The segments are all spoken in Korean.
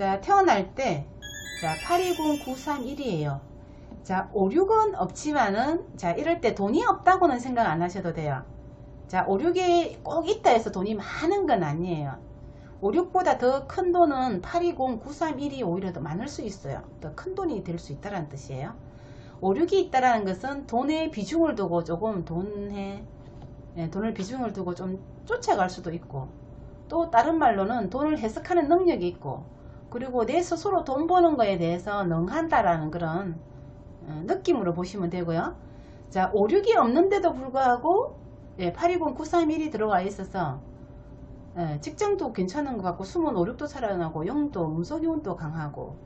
자, 태어날 때, 자, 820931이에요. 자, 56은 없지만은, 자, 이럴 때 돈이 없다고는 생각 안 하셔도 돼요. 자, 56이 꼭 있다 해서 돈이 많은 건 아니에요. 56보다 더 큰 돈은 820931이 오히려 더 많을 수 있어요. 더 큰 돈이 될 수 있다는 뜻이에요. 56이 있다라는 것은 돈의 비중을 두고 조금 돈에, 예, 돈을 비중을 두고 좀 쫓아갈 수도 있고, 또 다른 말로는 돈을 해석하는 능력이 있고, 그리고 내 스스로 돈 버는 거에 대해서 능한다라는 그런 어, 느낌으로 보시면 되고요. 자, 5, 6이 없는데도 불구하고 예, 820, 931이 들어와 있어서 예, 직장도 괜찮은 것 같고 숨은 5, 6도 살아나고 영도 문서기운도 강하고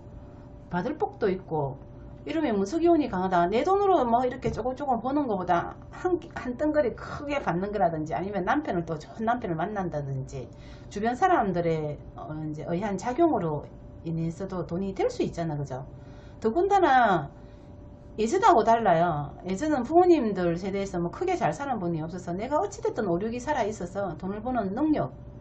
받을 복도 있고 이러면 문서기운이 강하다. 내 돈으로 뭐 이렇게 조금 조금 버는 것보다 한, 한 덩거리 크게 받는 거라든지 아니면 남편을 또 좋은 남편을 만난다든지 주변 사람들의 어, 이제 의한 작용으로 인해서도 돈이 될 수 있잖아. 그죠? 더군다나 예전하고 달라요. 예전은 부모님들 세대에서 뭐 크게 잘 사는 분이 없어서 내가 어찌됐든 오륙이 살아 있어서 돈을 버는 능력 예,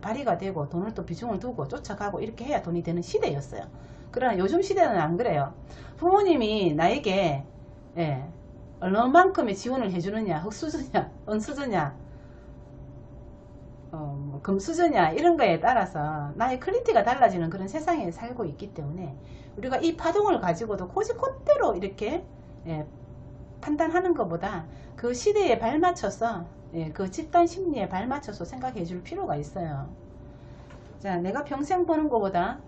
발휘가 되고 돈을 또 비중을 두고 쫓아가고 이렇게 해야 돈이 되는 시대였어요. 그러나 요즘 시대는 안 그래요. 부모님이 나에게 예, 얼마만큼의 지원을 해주느냐, 흙수저냐, 은수저냐, 어, 뭐 금수저냐 이런 거에 따라서 나의 퀄리티가 달라지는 그런 세상에 살고 있기 때문에 우리가 이 파동을 가지고도 고지콧대로 이렇게 예, 판단하는 것보다 그 시대에 발맞춰서 예, 그 집단 심리에 발맞춰서 생각해 줄 필요가 있어요. 자, 내가 평생 버는 것보다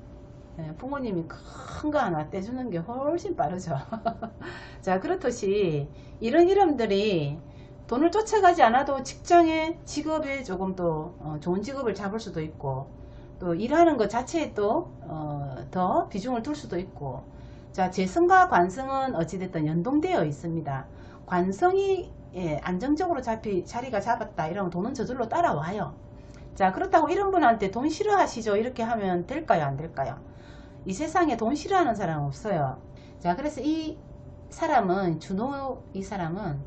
예, 부모님이 큰 거 하나 떼주는 게 훨씬 빠르죠. 자, 그렇듯이 이런 이름들이 돈을 쫓아가지 않아도 직장에 직업에 조금 더 어, 좋은 직업을 잡을 수도 있고 또 일하는 것 자체에 또더 비중을 둘 수도 있고 자 재성과 관성은 어찌됐든 연동되어 있습니다 관성이 예, 안정적으로 잡히, 자리가 잡았다 이러면 돈은 저절로 따라와요 자 그렇다고 이런 분한테 돈 싫어하시죠 이렇게 하면 될까요 안 될까요 이 세상에 돈 싫어하는 사람은 없어요 자 그래서 이 사람은 준호 이 사람은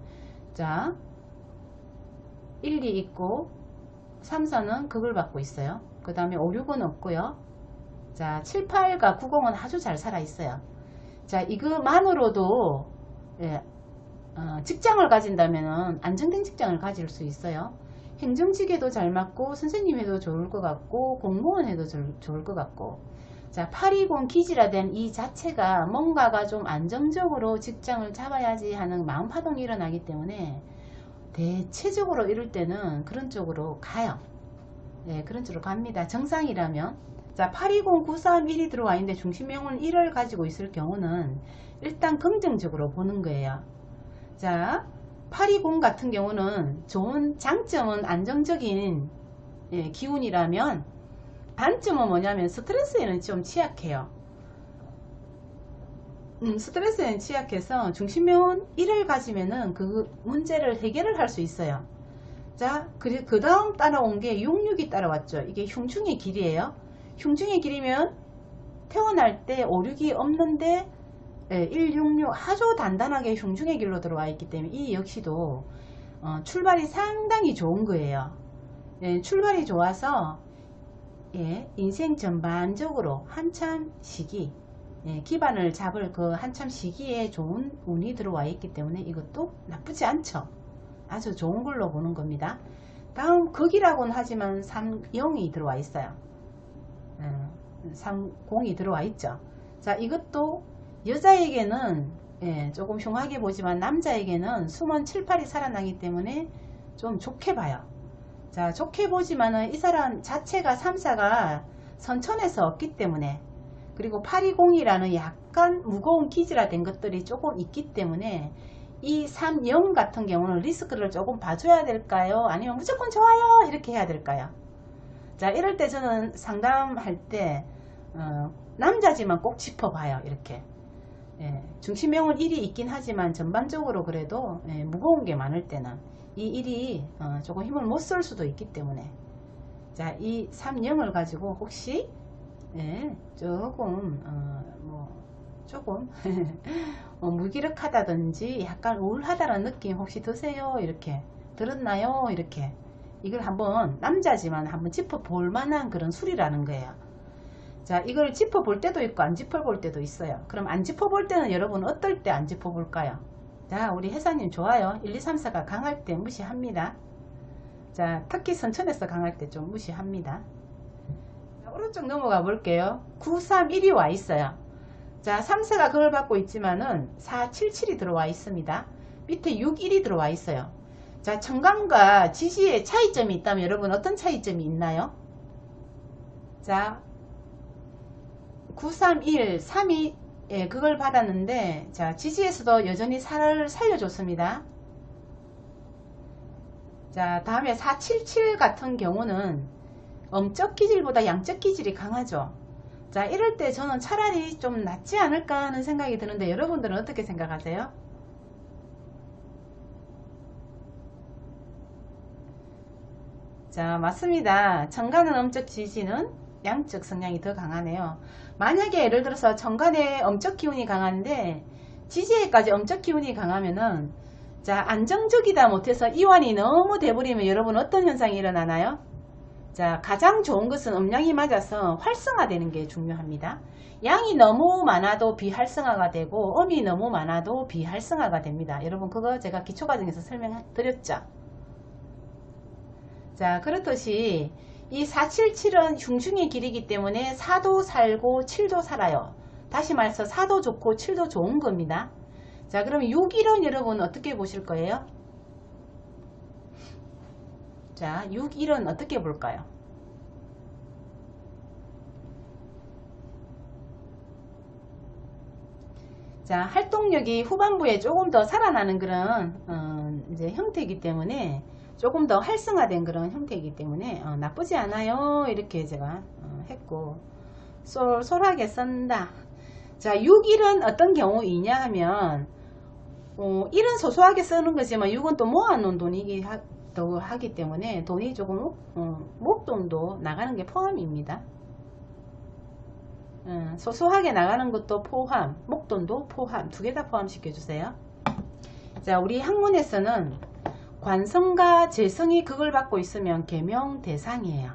자 1, 2 있고 3, 4는 극을 받고 있어요. 그 다음에 5, 6은 없고요. 자 7, 8과 90은 아주 잘 살아 있어요. 자 이거만으로도 예, 어, 직장을 가진다면 안정된 직장을 가질 수 있어요. 행정직에도 잘 맞고 선생님 해도 좋을 것 같고 공무원 해도 좋을 것 같고 자 820 기지라된 이 자체가 뭔가가 좀 안정적으로 직장을 잡아야지 하는 마음 파동이 일어나기 때문에 대체적으로 이럴 때는 그런 쪽으로 가요. 네, 그런 쪽으로 갑니다. 정상이라면. 자, 820931이 들어와 있는데 중심명은 1을 가지고 있을 경우는 일단 긍정적으로 보는 거예요. 자, 820 같은 경우는 좋은 장점은 안정적인 예, 기운이라면 단점은 뭐냐면 스트레스에는 좀 취약해요. 음, 스트레스에 취약해서 중심명은 1을 가지면은 그 문제를 해결을 할 수 있어요. 자, 그, 그 다음 따라온 게 66이 따라왔죠. 이게 흉중의 길이에요. 흉중의 길이면 태어날 때 5, 6이 없는데 1, 6, 6 아주 단단하게 흉중의 길로 들어와 있기 때문에 이 역시도 어, 출발이 상당히 좋은 거예요. 예, 출발이 좋아서 예, 인생 전반적으로 한참 시기 예, 기반을 잡을 그 한참 시기에 좋은 운이 들어와 있기 때문에 이것도 나쁘지 않죠. 아주 좋은 걸로 보는 겁니다. 다음 극이라고는 하지만 3영이 들어와 있어요. 음, 30이 들어와 있죠. 자 이것도 여자에게는 예, 조금 흉하게 보지만 남자에게는 숨은 7, 8이 살아나기 때문에 좀 좋게 봐요. 자 좋게 보지만은 이 사람 자체가 3, 4가 선천에서 없기 때문에 그리고 820이라는 약간 무거운 기지라 된 것들이 조금 있기 때문에 이30 같은 경우는 리스크를 조금 봐줘야 될까요? 아니면 무조건 좋아요 이렇게 해야 될까요? 자 이럴 때 저는 상담할 때 어, 남자지만 꼭 짚어봐요 이렇게 예, 중심명은 1이 있긴 하지만 전반적으로 그래도 예, 무거운 게 많을 때는 이 1이 어, 조금 힘을 못 쓸 수도 있기 때문에 자 이 30을 가지고 혹시 예, 조금 어, 뭐 조금 어, 무기력하다든지 약간 우울하다는 느낌 혹시 드세요? 이렇게 들었나요? 이렇게 이걸 한번 남자지만 한번 짚어볼 만한 그런 술이라는 거예요. 자, 이걸 짚어볼 때도 있고 안 짚어볼 때도 있어요. 그럼 안 짚어볼 때는 여러분 어떨 때 안 짚어볼까요? 자, 우리 회사님 좋아요. 1, 2, 3, 4가 강할 때 무시합니다. 자, 특히 선천에서 강할 때 좀 무시합니다. 자, 오른쪽 넘어가 볼게요. 9, 3, 1이 와 있어요. 자, 3, 4가 그걸 받고 있지만은 4, 7, 7이 들어와 있습니다. 밑에 6, 1이 들어와 있어요. 자, 청강과 지지의 차이점이 있다면 여러분 어떤 차이점이 있나요? 자, 931, 3이 예, 그걸 받았는데 자 지지에서도 여전히 살을 살려줬습니다. 자 다음에 477 같은 경우는 엄적 기질보다 양적 기질이 강하죠. 자 이럴 때 저는 차라리 좀 낫지 않을까 하는 생각이 드는데 여러분들은 어떻게 생각하세요? 자 맞습니다. 정가는 엄적 지지는 양적 성향이 더 강하네요. 만약에 예를 들어서 정간에 엄적 기운이 강한데 지지에까지 엄적 기운이 강하면은 자 안정적이다 못해서 이완이 너무 돼버리면 여러분 어떤 현상이 일어나나요? 자 가장 좋은 것은 음양이 맞아서 활성화되는 게 중요합니다. 양이 너무 많아도 비활성화가 되고 음이 너무 많아도 비활성화가 됩니다. 여러분 그거 제가 기초과정에서 설명드렸죠. 자 그렇듯이 이 477은 흉중의 길이기 때문에 4도 살고 7도 살아요. 다시 말해서 4도 좋고 7도 좋은 겁니다. 자 그러면 6일은 여러분 어떻게 보실 거예요? 자 6일은 어떻게 볼까요? 자 활동력이 후반부에 조금 더 살아나는 그런 어, 이제 형태이기 때문에 조금 더 활성화된 그런 형태이기 때문에 어, 나쁘지 않아요. 이렇게 제가 어, 했고. 쏠쏠하게 쓴다. 자 6일은 어떤 경우이냐 하면 어, 1은 소소하게 쓰는 거지만 6은 또 모아놓은 돈이기 하, 또 하기 때문에 돈이 조금 어, 목돈도 나가는 게 포함입니다. 어, 소소하게 나가는 것도 포함 목돈도 포함 두 개 다 포함시켜 주세요. 자 우리 학문에서는 관성과 재성이 그걸 받고 있으면 계명 대상이에요.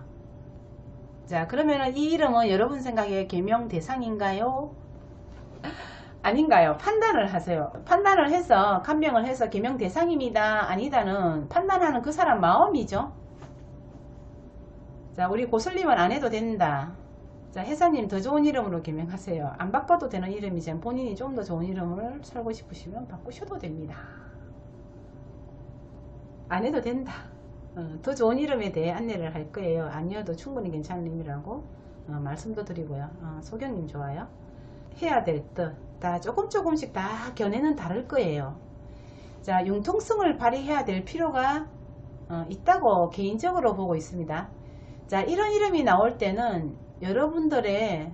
자 그러면은 이 이름은 여러분 생각에 계명 대상인가요? 아닌가요? 판단을 하세요. 판단을 해서 감명을 해서 계명 대상입니다. 아니다는 판단하는 그 사람 마음이죠. 자 우리 고슬님은 안 해도 된다. 자 회사님 더 좋은 이름으로 개명하세요. 안 바꿔도 되는 이름이지만 본인이 좀 더 좋은 이름을 살고 싶으시면 바꾸셔도 됩니다. 안 해도 된다. 어, 더 좋은 이름에 대해 안내를 할 거예요. 아니어도 충분히 괜찮은 이름이라고 어, 말씀도 드리고요. 어, 소경님 좋아요. 해야 될 뜻. 다 조금 조금씩 다 견해는 다를 거예요. 자, 융통성을 발휘해야 될 필요가 어, 있다고 개인적으로 보고 있습니다. 자, 이런 이름이 나올 때는 여러분들의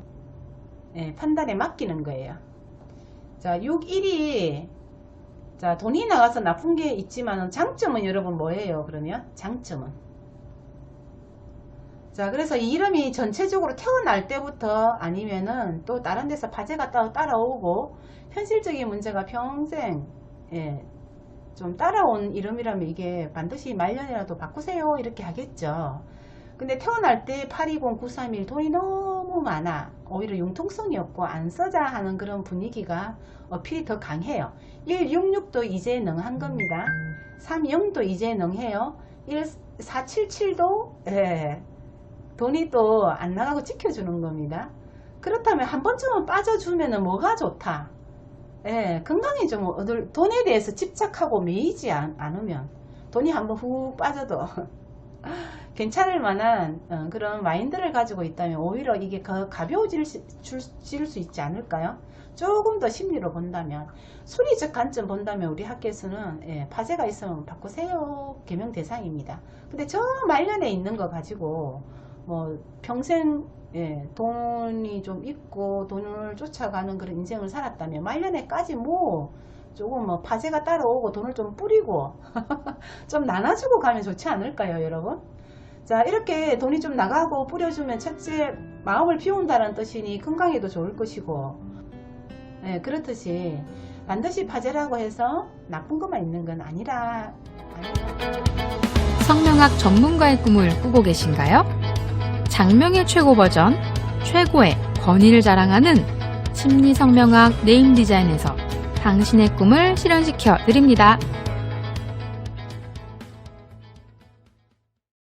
예, 판단에 맡기는 거예요. 자, 6, 1이 자, 돈이 나가서 나쁜 게 있지만 장점은 여러분 뭐예요? 그러면 장점은 자, 그래서 이 이름이 전체적으로 태어날 때부터 아니면은 또 다른 데서 파재가 따, 따라오고 현실적인 문제가 평생 예, 좀 따라온 이름이라면 이게 반드시 말년이라도 바꾸세요 이렇게 하겠죠. 근데 태어날 때 820, 931 돈이 너무 많아. 오히려 융통성이 없고 안 써자 하는 그런 분위기가 어필이 더 강해요. 166도 이제 능한 겁니다. 30도 이제 능해요. 1477도 예, 돈이 또 안 나가고 지켜주는 겁니다. 그렇다면 한 번쯤은 빠져주면 뭐가 좋다. 예, 건강에 좀 얻을, 돈에 대해서 집착하고 매이지 않, 않으면 돈이 한번 훅 빠져도 괜찮을 만한 어, 그런 마인드를 가지고 있다면 오히려 이게 더 가벼워질 수 있지 않을까요? 조금 더 심리로 본다면 수리적 관점 본다면 우리 학교에서는 예, 파재가 있으면 바꾸세요 개명 대상입니다. 근데 저 말년에 있는 거 가지고 뭐 평생 예, 돈이 좀 있고 돈을 쫓아가는 그런 인생을 살았다면 말년에까지 뭐 조금 뭐 파재가 따라오고 돈을 좀 뿌리고 좀 나눠주고 가면 좋지 않을까요 여러분? 자 이렇게 돈이 좀 나가고 뿌려주면 첫째 마음을 비운다는 뜻이니 건강에도 좋을 것이고 예, 그렇듯이 반드시 파재라고 해서 나쁜 것만 있는 건 아니라 성명학 전문가의 꿈을 꾸고 계신가요? 장명의 최고 버전, 최고의 권위를 자랑하는 심리성명학 네임 디자인에서 당신의 꿈을 실현시켜 드립니다.